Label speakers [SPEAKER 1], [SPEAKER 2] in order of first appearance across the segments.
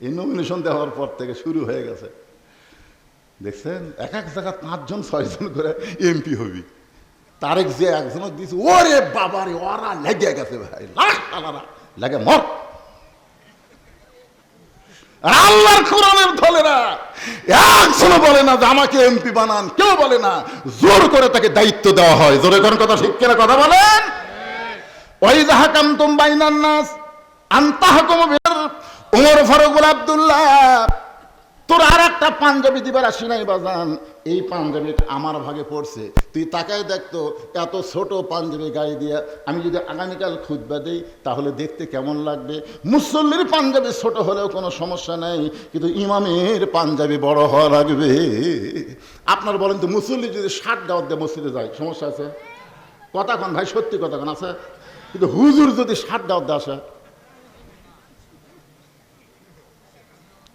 [SPEAKER 1] এই নমিনেশন দেওয়ার পর থেকে শুরু হয়ে গেছে। দেখছেন? এক এক জায়গায় পাঁচজন, ছয়জন করে এমপি হবি। তারেক যে একজনক দিয়েছে ওরে বাবারে, ওরা লেগে গেছে ভাই। আলারা, লাগে মর। আল্লাহর কোরআনের ধলেরা একজনও বলে না যে আমাকে এমপি বানান, কেউ বলে না। জোর করে তাকে দায়িত্ব দেওয়া হয়। জোরে কথা ঠিক কিনা কথা বলেন? ওই জাহাকাম তুম বাইনান নাস আন্তাহকুম বিল উমর ফারুক আব্দুল্লাহ, তোর আর একটা পাঞ্জাবি দিবার আসি নাই বাজান। এই পাঞ্জাবিটা আমার ভাগে পড়ছে। তুই তাকায় দেখতো এত ছোট পাঞ্জাবি গায়ে দিয়া আমি যদি আগামীকাল খুদবা দেই, তাহলে দেখতে কেমন লাগবে? মুসল্লির পাঞ্জাবি ছোট হলেও কোনো সমস্যা নাই, কিন্তু ইমামের পাঞ্জাবি বড় হওয়া লাগবে। আপনার বলেন তো, মুসল্লি যদি ষাট দাওয়াত দিয়ে মসজিদে যায়, সমস্যা আছে? কথা কন ভাই, সত্যি কথা কন আছে কিন্তু হুজুর যদি ষাট দাওয়াত দিয়ে আসে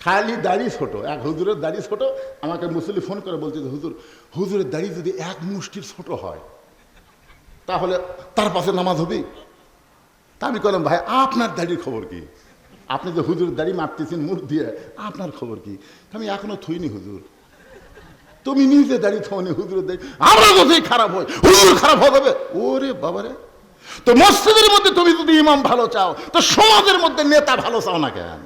[SPEAKER 1] খালি দাড়ি ছোট এক হুজুরের দাড়ি ছোট আমাকে মুসলি ফোন করে বলছে যে, হুজুর হুজুরের দাড়ি যদি এক মুষ্টির ছোট হয় তাহলে তার পাশে নামাজ হবে? তা আমি বললাম ভাই আপনার দাড়ির খবর কি? আপনি যে হুজুরের দাড়ি মারতেছেন মুখ দিয়ে আপনার খবর কি? আমি এখনও থইনি হুজুর। তুমি নিজে দাড়ি থনি হুজুরের দাড়ি। আমরা যদি খারাপ হয় হুজুর খারাপ হবে ওরে বাবারে। তো মসজিদের মধ্যে তুমি যদি ইমাম ভালো চাও তো সমাজের মধ্যে নেতা ভালো চাও না কেন?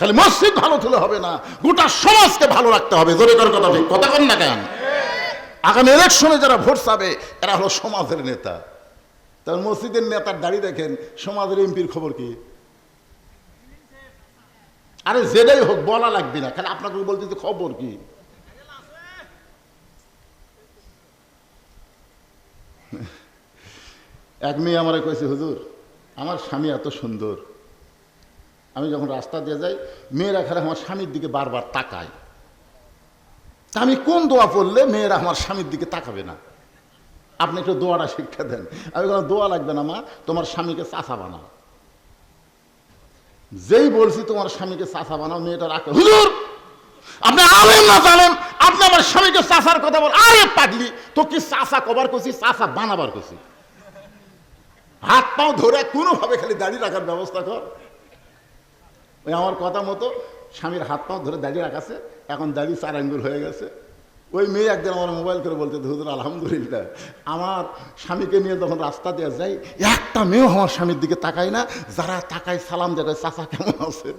[SPEAKER 1] খালি মসজিদ ভালো তুলে হবে না, গোটা সমাজকে ভালো রাখতে হবে। জোরে করে কথা ঠিক কথা কন না কেন? আগামী ইলেকশনে যারা ভোট চাবে, এরা হলো সমাজের নেতা। তার মসজিদের নেতার দাঁড়িয়ে দেখেন, সমাজের এমপির খবর কি? আরে যেটাই হোক, বলা লাগবে না। খালি আপনাকে বলতে খবর কি? এক মেয়ে আমার কয়েছে হুজুর, আমার স্বামী এত সুন্দর। আমি যখন রাস্তা দিয়ে যাই, মেয়েরা খেলে আমার স্বামীর দিকে বারবার তাকায়। তা আমি কোন দোয়া পড়লে মেয়েরা আমার স্বামীর দিকে তাকাবে না? আপনি একটু দোয়াটা শিক্ষা দেন। আমি কোনো দোয়া লাগবে না মা, তোমার স্বামীকে চাষা বানাও। যেই বলছি, তোমার স্বামীকে চাষা বানাও, মেয়েটা রাখো হুজুর, আপনি আলেম না জানেন আপনি আমার স্বামীকে চাষার কথা বল আরে পাগলি তো কি চাষা কবার করছি চাষা বানাবার করছি হাত পাও ধরে কোনোভাবে খালি দাঁড়িয়ে রাখার ব্যবস্থা কর। ওই আমার কথা মতো স্বামীর হাত পা ধরে দাঁড়িয়ে রাখাছে, এখন দাড়ি চার আঙ্গুল হয়ে গেছে। ওই মেয়ে একদিন আমার মোবাইল করে বলতে, হুজুর, আলহামদুলিল্লাহ, আমার স্বামীকে নিয়ে যখন রাস্তা দিয়ে যাই, একটা মেয়েও আমার স্বামীর দিকে তাকায় না। যারা তাকায়, সালাম দেখায় চাচা, কেমন আছে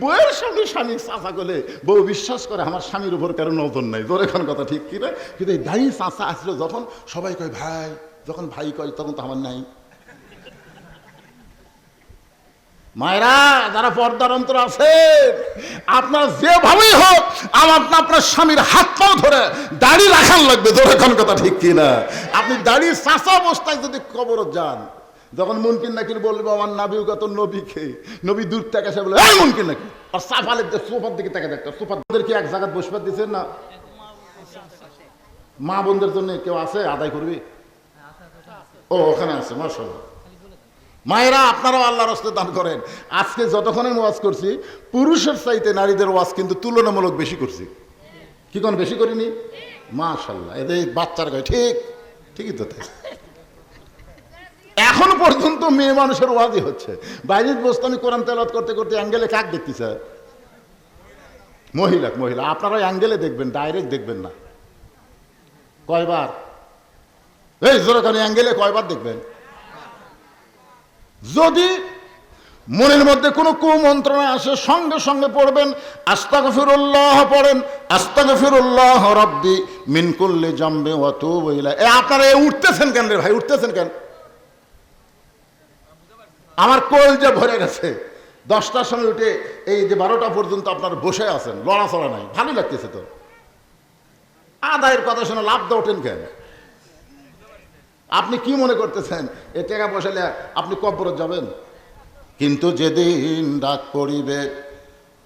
[SPEAKER 1] বউয়ের স্বামী স্বামী চাচা করলে বউ বিশ্বাস করে, আমার স্বামীর উপর কারও নজর নাই। তোর এখন কথা ঠিক কিনা? কিন্তু এই দাঁড়িয়ে চাচা আসলো যখন, সবাই কয়, ভাই। যখন ভাই কয়, তখন তো আমার নাই। মায়েরা, যারা পর্দার অন্তর আছে, আপনার যেভাবেই হোক, আমার আপনার স্বামীর হাত পাও ধরে দাড়ি রাখান লাগবে, ধরে কোন কথা ঠিক কিনা? আপনি দাড়ি চাষা অবস্থায় যদি কবর যান, যখন মুনকিন নাকির বলব আমার নাবিও কত নবীকে নবী দূর থেকে এসে বলে মুনকিন নাকি! আর সাফালের সোফার দিকে তাকে দেখতো, সোফার কি এক জায়গায় বসবার দিচ্ছেন না? মা বোনদের জন্য কেউ আছে? আদায় করবি? ও, ওখানে আছে মার্শাল্লাহ মায়েরা, আপনারাও আল্লাহর হস্তে দান করেন। আজকে যতক্ষণে ওয়াজ করছি, পুরুষের চাইতে নারীদের ওয়াজ কিন্তু তুলনামূলক বেশি করছি। কি কোন বেশি করিনি? মাশাল্লাহ এদের বাচ্চার গায়ে, ঠিক, ঠিকই তো তাই। এখন পর্যন্ত মেয়ে মানুষের ওয়াজই হচ্ছে। বাইরে বসতে আমি কোরআন তেলাত করতে করতে অ্যাঙ্গেলে কাক দেখতে, স্যার? মহিলা মহিলা, আপনারা অ্যাঙ্গেলে দেখবেন, ডাইরেক্ট দেখবেন না। কয়বার? এই জোরে অ্যাঙ্গেলে কয়বার দেখবেন? যদি মনের মধ্যে কোনো কুমন্ত্রণা আসে, সঙ্গে সঙ্গে পড়বেন আস্তাক ফিরুল্লাহ পড়েন আস্তাক ফিরুল্লাহ রব্বি মিনকুল্লে জম্বে অত বইলা এ আপনারা এ উঠতেছেন কেন রে ভাই? উঠতেছেন কেন? আমার কোল যে ভরে গেছে। দশটার সময় উঠে এই যে বারোটা পর্যন্ত আপনার বসে আছেন, লড়াচড়া নাই। ভালো লাগতেছে তো। আদায়ের কথা শুনে লাভ দা ওঠেন কেন? আপনি কি মনে করতেছেন? এ টাকা বসালে আপনি কবর যাবেন? কিন্তু যেদিন ডাক পড়িবে,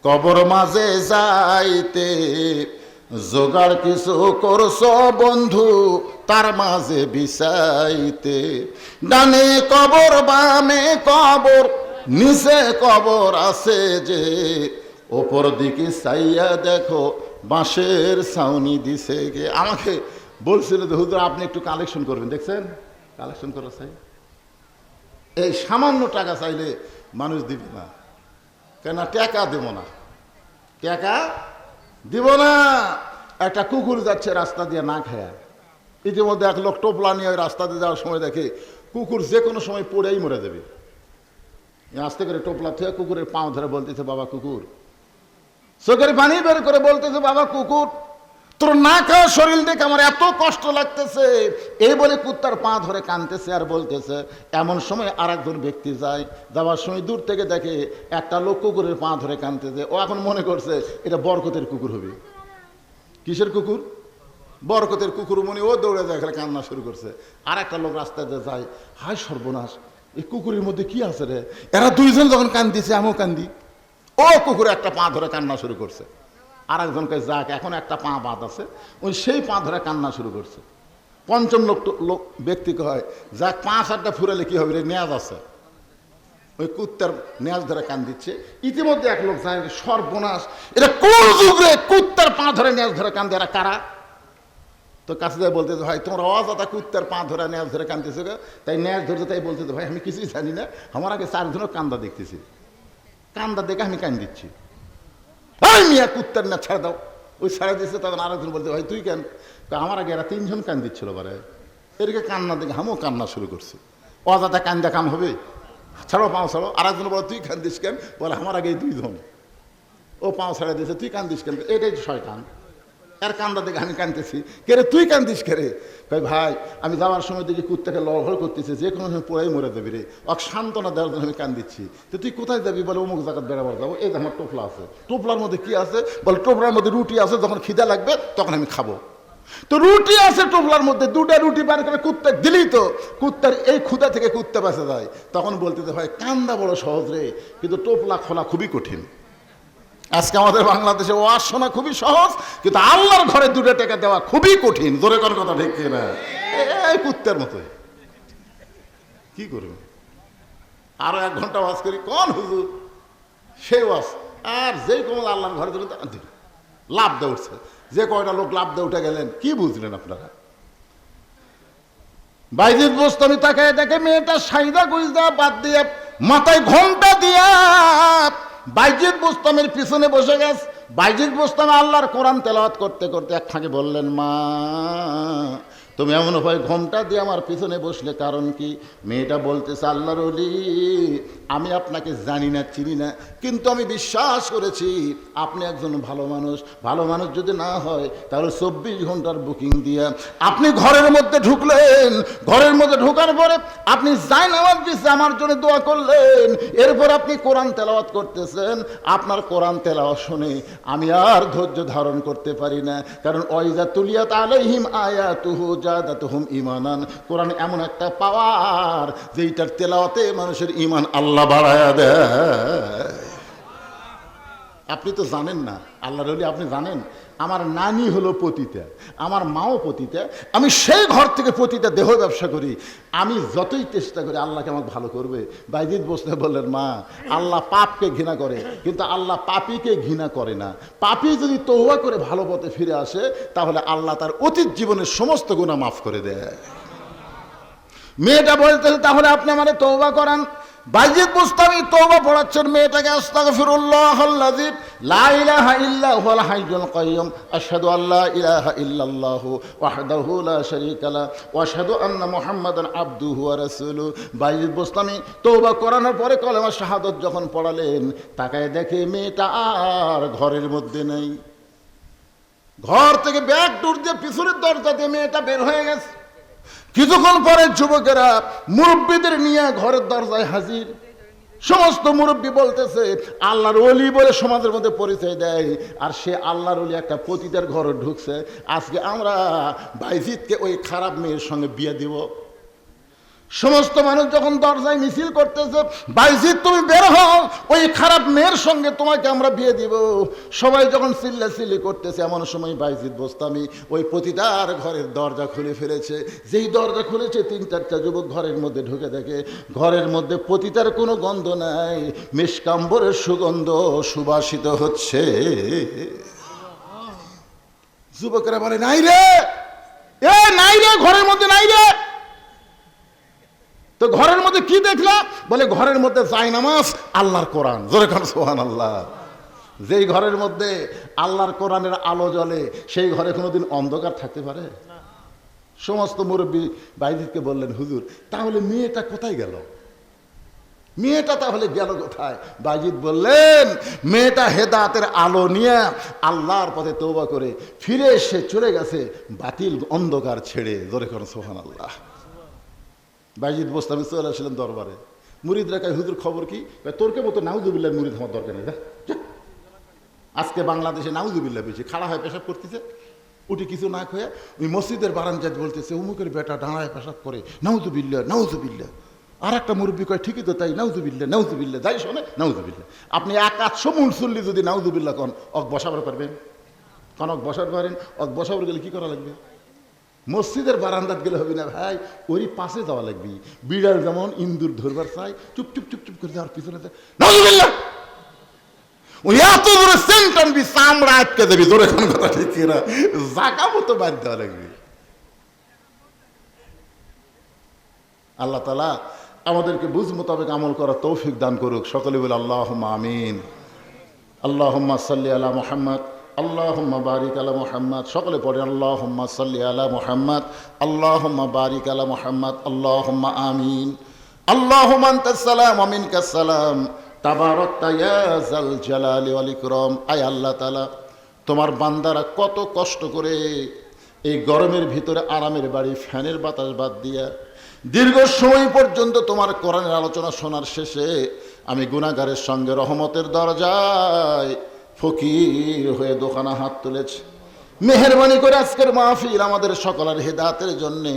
[SPEAKER 1] কবর মাঝে যাইতে জোগাড় কিছু করছ বন্ধু, তার মাঝে বিষাইতে ডানে কবর, বামে কবর, নিচে কবর আছে যে, ওপর দিকে চাইয়া দেখো বাঁশের ছাউনি দিছে গে আমাকে বলছিল যে, হুজুর, আপনি একটু কালেকশন করবেন। দেখছেন? কালেকশন করা চাই। এই সামান্য টাকা চাইলে মানুষ দিবে না। কেন টাকা দেব না। টাকা দিব না। একটা কুকুর যাচ্ছে রাস্তা দিয়ে না খেয়া। ইতিমধ্যে এক লোক টোপলা নিয়ে ওই রাস্তা দিয়ে যাওয়ার সময় দেখে কুকুর যে কোনো সময় পড়েই মরে যাবে। আস্তে করে টোপলা থেকে কুকুরের পাও ধরে বলতেছে, বাবা কুকুর। চোখের পানি বের করে বলতেছে, বাবা কুকুর। তোর না খাওয়া শরীর দেখে আমার এত কষ্ট লাগতেছে। এই বলে কুত্তার পা ধরে কানতেছে আর বলতেছে, এমন সময় আর একজন ব্যক্তি যায়, যাওয়ার সময় দূর থেকে দেখে একটা লোক কুকুরের পা ধরে কানতেছে। ও এখন মনে করছে, এটা বরকতের কুকুর হবে। কিসের কুকুর? বরকতের কুকুর মনে ও দৌড়ে যায়, এখানে কান্না শুরু করছে। আর একটা লোক রাস্তায় দিয়ে যায়, হায় সর্বনাশ, এই কুকুরের মধ্যে কি আছে রে? এরা দুইজন যখন কান্দিছে, আমিও কান্দি। ও কুকুরে একটা পা ধরে কান্না শুরু করছে। আর একজনকে যাক, এখন একটা পা বাদ আছে। ওই সেই পা ধরে কান্না শুরু করছে। পঞ্চম লোক লোক ব্যক্তিকে হয় যাক পাঁচ আটটা ফুরালে কি হবে রে? নেয়াজ আছে। ওই কুত্তার নেয়াজ ধরে কান দিচ্ছে ইতিমধ্যে এক লোক যায়, সর্বনাশ। এটা কোন যুগে কুত্তার পা ধরে নেয়াজ ধরে কান্দে। এরা কারা? তো কাছে যায় বলতে ভাই তোমার অজাতা কুত্তার পা ধরে নেয়াজ ধরে কানতেছে তাই নেয়াজ ধরতে তাই বলতে ভাই, আমি কিছুই জানি না। আমার আগে চারজনও কান্দা দেখতেছি। কান্দা দেখে আমি কান দিচ্ছি ওই মিয়া, কুত্তার না ছাড় দাও। ওই ছাড়া দিয়েছে তখন আরেকজন বলতে ভাই, তুই কেন? তো আমার আগে এরা তিনজন কান দিচ্ছিল বারে। এদিকে কান্না দেখে আমিও কান্না শুরু করছি। অজাতা কান্দা কাম হবে। ছাড়ো, পাও ছাড়ো। আরেকজন বলো, তুই কান্দিস কেন? বলে, আমার আগে এই দুইজন। ও পাও ছাড়া দিয়েছে, তুই কান্দিস কেন? এটাই শয়তান। আর কান্দা দেখে আমি কানতেছি? কে রে, তুই কান্দিস কে রে? কই ভাই, আমি যাওয়ার সময় দেখি কুত্তাকে লড়ঘড় করতেছে, যে কোনো সময় পড়াই মরে যাবি রে। অক সান্ত্বনা দেওয়ার জন্য আমি কান্দিচ্ছি। তো তুই কোথায় যাবি বলে অমুক জায়গায় বেড়াবার যাব? এই আমার টোপলা আছে। টোপলার মধ্যে কি আছে? বলে টোপলার মধ্যে রুটি আছে, যখন খিদা লাগবে তখন আমি খাব। তো রুটি আছে টোপলার মধ্যে, দুটা রুটি বার করে কুত্তা দিলি তো, কুত্তার এই ক্ষুদা থেকে কুত্তা বেঁচে যায়। তখন বলতে ভাই, কান্দা বড় সহজ রে, কিন্তু টোপলা খোলা খুবই কঠিন। আজকে আমাদের বাংলাদেশে ওয়াজ শোনা খুবই সহজ, কিন্তু আল্লাহর ঘরে দুটো টাকা দেওয়া খুবই কঠিন। জোরে কোন কথা ঠিক না এই কুত্তের মতোই। কি করবে? আরও এক ঘণ্টা ওয়াজ করি, কোন হুজুর? সেই ওয়াজ। আর যেই কোনো আল্লাহর ঘরে দিল লাভ দিয়ে উঠছে। যে কয়টা লোক লাভ দিয়ে উঠে গেলেন, কি বুঝলেন আপনারা? বাইজিৎ বোস্তামি তাকায় দেখে, মেয়েটা সাইদা গুইজা বাদ দিয়ে মাথায় ঘণ্টা দিয়া বাইজিৎ বোস্তামের পিছনে বসে গেছ। বাইজিদ বোস্তাম আল্লাহর কোরআন তেলাওয়াত করতে করতে এক ফাঁকে বললেন, মা, তুমি এমন হয় ঘোমটা দিয়ে আমার পিছনে বসলে কারণ কি? মেয়েটা বলতেছে, আল্লাহর অলি আমি আপনাকে জানি না, চিনি না, কিন্তু আমি বিশ্বাস করেছি আপনি একজন ভালো মানুষ। ভালো মানুষ যদি না হয়, তাহলে চব্বিশ ঘণ্টার বুকিং দিয়ে আপনি ঘরের মধ্যে ঢুকলেন। ঘরের মধ্যে ঢোকার পরে আপনি যাই নামাজ দিচ্ছে আমার জন্য দোয়া করলেন। এরপর আপনি কোরআন তেলাওয়াত করতেছেন। আপনার কোরআন তেলাওয়াত শুনে আমি আর ধৈর্য ধারণ করতে পারি না। কারণ ওইজা তুলিয়াত আলাইহিম আয়াতুহু জাদাতুহুম ইমানান কোরআন এমন একটা পাওয়ার, যেইটার তেলাওয়াতে মানুষের ইমান আল্লাহ বাড়ায়া দেয়। আপনি তো জানেন না আল্লাহ রলি আপনি জানেন, আমার নানি হলো পতিতা, আমার মাও পতিতা, আমি সেই ঘর থেকে পতিতা দেহ ব্যবসা করি, আমি যতই চেষ্টা করি আল্লাহকে আমাকে ভালো করবে। বাইজিৎ বসতে বললেন, মা, আল্লাহ পাপকে ঘৃণা করে, কিন্তু আল্লাহ পাপিকে ঘৃণা করে না। পাপি যদি তৌবা করে ভালো পথে ফিরে আসে, তাহলে আল্লাহ তার অতীত জীবনের সমস্ত গুণা মাফ করে দেয়। মেয়েটা বলতেছে, তাহলে আপনি আমার তৌবা করান। বাইজিদ মুস্তামি তৌবা পড়াচ্ছেন মেয়েটাকে, আস্তাগফিরুল্লাহ আল্লাযী লা ইলাহা কাইয়্যুম, আশহাদু আল্লা ইলাহা ইল্লাল্লাহু ওয়াহদাহু লা শারীকা লা ওয়া আশহাদু আন্না মুহাম্মাদান আবদুহু ওয়া রাসূলুহু। বাইজিদ মুস্তামি তৌবা করানোর পরে কলেমা শাহাদাত যখন পড়ালেন, তাকায় দেখে মেয়েটা আর ঘরের মধ্যে নেই। ঘর থেকে ব্যাগ ডোর দিয়ে পিছনের দরজা দিয়ে মেয়েটা বের হয়ে গেছে। কিছুক্ষণ পরে যুবকেরা মুরব্বীদের নিয়ে ঘরের দরজায় হাজির। সমস্ত মুরব্বী বলতেছে, আল্লাহর অলি বলে সমাজের মধ্যে পরিচয় দেয়। আর সে আল্লাহর অলি একটা পতিদের ঘরে ঢুকছে। আজকে আমরা বাইজিৎকে ওই খারাপ মেয়ের সঙ্গে বিয়ে দিব। সমস্ত মানুষ যখন দরজায় মিছিল করতেছে বাইজিৎ তুমি বের হও, ওই খারাপ মেয়ের সঙ্গে তোমাকে আমরা বিয়ে দিব। সবাই যখন চিল্লা চিল্লি করতেছে, এমন সময় বাইজিৎ বস্তামি ওই পতিতার ঘরের দরজা খুলে ফেলেছে। যেই দরজা খুলেছে, তিন চারটা যুবক ঘরের মধ্যে ঢুকে দেখে, ঘরের মধ্যে পতিতার কোনো গন্ধ নাই মেশকাম্বরের সুগন্ধ সুবাসিত হচ্ছে। যুবকেরা বলে, নাই রে! এ, নাই রে, ঘরের মধ্যে নাই রে! তো ঘরের মধ্যে কি দেখলা? বলে, ঘরের মধ্যে যাই নামাজ, আল্লাহর কোরআন। জোরে খান সোহান আল্লাহ যেই ঘরের মধ্যে আল্লাহর কোরআনের আলো জ্বলে, সেই ঘরে কোনোদিন অন্ধকার থাকতে পারে? সমস্ত মুরব্বী বাইদিককে বললেন, হুজুর, তাহলে মেয়েটা কোথায় গেল? মেয়েটা তাহলে গেল কোথায়? বাইজিদ বললেন, মেয়েটা হেদাতের আলো নিয়ে আল্লাহর পথে তৌবা করে ফিরে এসে চলে গেছে বাতিল অন্ধকার ছেড়ে। ধরে করেন সোহান আল্লাহ বাইজিদ বোস্তামি চলে আসলেন দরবারে। মুরিদ রেখায় হুজুর, খবর কি? তোরকে মতো নাউজুবিল্লাহ মুরিদ আমার দরকার নেই। আজকে বাংলাদেশে নাউজুবিল্লাহ বেশি, খাড়া হয়ে পেশাব করতেছে। উঠে কিছু না খেয়ে ওই মসজিদের বারান্দায় বলতেছে অমুকের বেটা ডাঙায় পেশাব করে, নাউজুবিল্লাহ নাউজুবিল্লাহ। আর একটা মুরব্বী কয়, ঠিকই তো তাই, নাউজুবিল্লাহ নাউজুবিল্লাহ, যাই শোনে, নাউজুবিল্লাহ। আপনি এক আটশো মুনসুল্লি যদি নাউজুবিল্লাহ কন, অক বসাবার পারবেন। কন, অক বসার পারেন, অক বসাবার গেলে কি করা লাগবে? মসজিদের বারান্দাত গেলে হবে না ভাই, ওরই পাশে যাওয়া লাগবে। বিড়াল যেমন ইন্দুর ধরবার চাই চুপ চুপ চুপ চুপ করে যাওয়ার পিছনে ওই এত বড় বাদ দেওয়া লাগবে। আল্লাহ তালা আমাদেরকে বুঝ মোতাবেক আমল করার তৌফিক দান করুক। সকলে বলে আল্লাহ আমিন। আল্লাহ সাল্লি আলা মোহাম্মদ। আল্লাহ বারিক আলা মোহাম্মদ। সকলে পড়ে আল্লাহ সাল্লি আলা মোহাম্মদ। আল্লাহ বারিক আলা মোহাম্মদ। আল্লাহ আমিন। আল্লাহ সালাম আমিন কাসালাম তাবারক জাল জালালি ওয়াল ইকরাম। আয় আল্লাহ তালা তোমার বান্দারা কত কষ্ট করে এই গরমের ভিতরে আরামের বাড়ি, ফ্যানের বাতাস বাদ দিয়া দীর্ঘ সময় পর্যন্ত তোমার কোরআনের আলোচনা শোনার শেষে আমি গুণাগারের সঙ্গে রহমতের দরজায় ফকির হয়ে দোকানে হাত তুলেছে। মেহরবানি করে আজকের মাহফিল আমাদের সকলের হেদাতের জন্যে,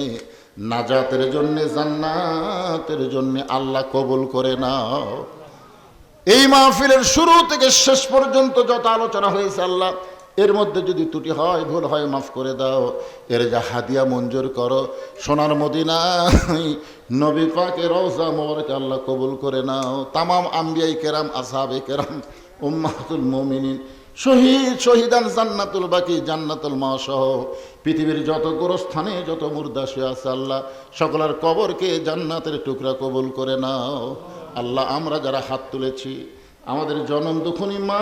[SPEAKER 1] নাজাতের জন্যে, জান্নাতের জন্যে আল্লাহ কবুল করে নাও। এই মাহফিলের শুরু থেকে শেষ পর্যন্ত যত আলোচনা হয়েছে আল্লাহ, এর মধ্যে যদি ত্রুটি হয়, ভুল হয়, মাফ করে দাও। এর যা হাদিয়া মঞ্জুর করো, সোনার মদিনায় নবী পাকে রওজা মোবারক আল্লাহ কবুল করে নাও। তামাম আম্বিয়াই কেরাম আসাবে কেরাম উম্মাহাতুল মমিনিন। শহীদ, শহীদান জান্নাতুল বাকি, জান্নাতুল মা সহ পৃথিবীর যত গোরস্থানে যত মুর্দা শুয়ে আছে আল্লাহ, সকলের কবরকে জান্নাতের টুকরা কবুল করে নাও। আল্লাহ, আমরা যারা হাত তুলেছি, আমাদের জনম দুখনি মা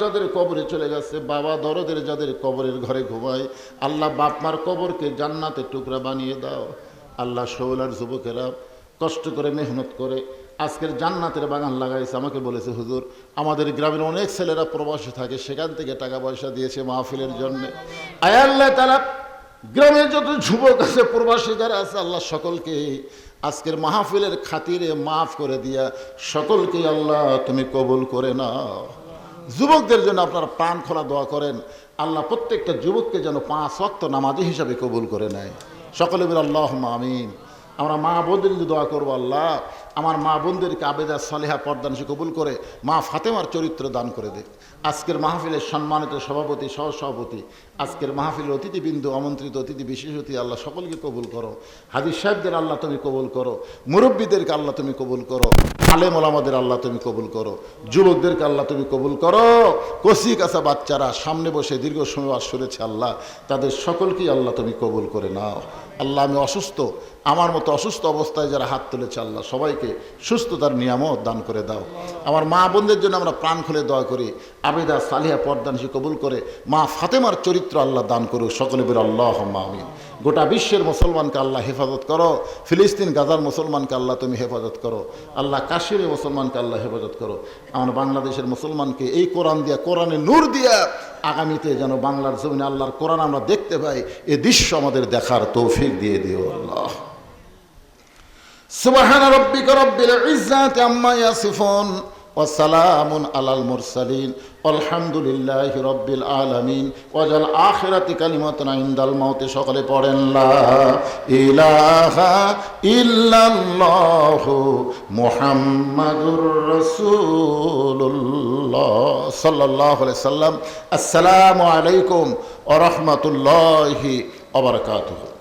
[SPEAKER 1] যাদের কবরে চলে গেছে, বাবা দরদের যাদের কবরের ঘরে ঘুমায়, আল্লাহ বাপমার কবরকে জান্নাতের টুকরা বানিয়ে দাও। আল্লাহ শৌলার যুবকেরা কষ্ট করে মেহনত করে আজকের জান্নাতের বাগান লাগাইছে, আমাকে বলেছে, হুজুর, আমাদের গ্রামের অনেক ছেলেরা প্রবাসী থাকে, সেখান থেকে টাকা পয়সা দিয়েছে মাহফিলের জন্যে। আয় আল্লাহ তারা গ্রামের যত যুবক আছে, প্রবাসী যারা আছে, আল্লাহ সকলকে আজকের মাহফিলের খাতিরে মাফ করে দিয়া সকলকে আল্লাহ তুমি কবুল করে নাও। যুবকদের জন্য আপনারা প্রাণ খোলা দোয়া করেন, আল্লাহ প্রত্যেকটা যুবককে যেন পাঁচ অক্ত নামাজি হিসাবে কবুল করে নেয়। সকলে বলে আল্লাহ আমিন। আমরা মা বোনদের যদি দোয়া করব আল্লাহ। আমার মা বোনদেরকে আবেদা সালেহা পর্দানসে কবুল করে, মা ফাতেমার চরিত্র দান করে দে। আজকের মাহফিলের সম্মানিত সভাপতি সহ সভাপতি আজকের মাহফিলের অতিথিবৃন্দ, আমন্ত্রিত অতিথি, বিশেষ অতিথি, আল্লাহ সকলকে কবুল করো। হাদিস সাহেবদের আল্লাহ তুমি কবুল করো। মুরব্বীদেরকে আল্লাহ তুমি কবুল করো। আলেম ওলামাদের আল্লাহ তুমি কবুল করো। যুবকদেরকে আল্লাহ তুমি কবুল করো। কচি কাঁচা বাচ্চারা সামনে বসে দীর্ঘ সময় করেছে আল্লাহ, তাদের সকলকেই আল্লাহ তুমি কবুল করে নাও। আল্লাহ, আমি অসুস্থ। আমার মতো অসুস্থ অবস্থায় যারা হাত তুলেছে আল্লাহ, সবাইকে সুস্থতার নিয়ামত দান করে দাও। আমার মা বোনদের জন্য আমরা প্রাণ খুলে দয়া করি। আবেদা সালিহা পর্দানসি কবুল করে মা ফাতেমার চরিত্র আল্লাহ দান করুক। সকলে বলে আল্লাহ আমিন। গোটা বিশ্বের মুসলমানকে আল্লাহ হেফাজত করো। ফিলিস্তিন, গাজার মুসলমানকে আল্লাহ তুমি হেফাজত করো। আল্লাহ কাশ্মীরের মুসলমানকে আল্লাহ হেফাজত করো। আমার বাংলাদেশের মুসলমানকে এই কোরআন দিয়া, কোরআনে নূর দিয়া আগামীতে যেন বাংলার জমিনে আল্লাহর কোরআন আমরা দেখতে পাই, এ দৃশ্য আমাদের দেখার তৌফিক দিয়ে দিও আল্লাহ। সুবাহান রব্বিক রব্বিল ইজ্জাতি আম্মা ইয়াসিফুন। ওসালামুন আলাল মুরসালিন, আলহামদুলিল্লাহ রব্বিল আলমিন। ওয়াজাল আখেরাতি কালিমত ইন্দাল মাউতে, সকলে পড়েন ইলাহা ইল্লাল্লাহু মুহাম্মাদুর রাসূলুল্লাহ সাল্লাল্লাহু আলাইহি সাল্লাম আসসালামু আলাইকুম ওয়া রাহমাতুল্লাহি ওয়া বারাকাতুহু।